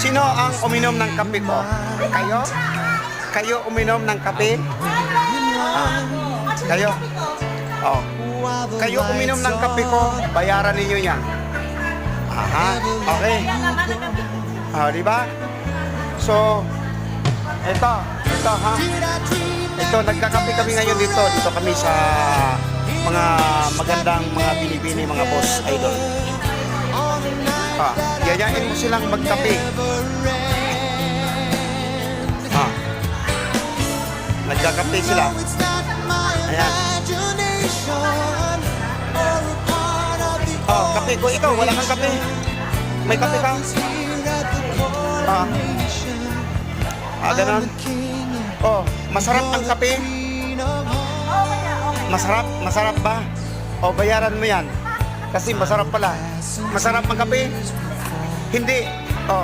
Sino ang uminom ng kape ko? Kayo? Kayo uminom ng kape? Ah, kayo? Oh. Kayo uminom ng kape ko, bayaran ninyo yan. Aha, okay. Ah, di ba? So, ito, ito ha. Ito, nagkakape kami ngayon dito. Dito kami sa mga magandang mga binibini, mga boss idol. Ah, yayain mo silang magkape. Ah. Nagkakape sila. Ayan. Oh, kape ko. Ikaw, wala kang kape. May kape ka? Ah. Ah, ganun. Oh, masarap ang kape. Masarap? Masarap ba? O, bayaran mo yan. Kasi masarap pala. Masarap ang kape? Hindi.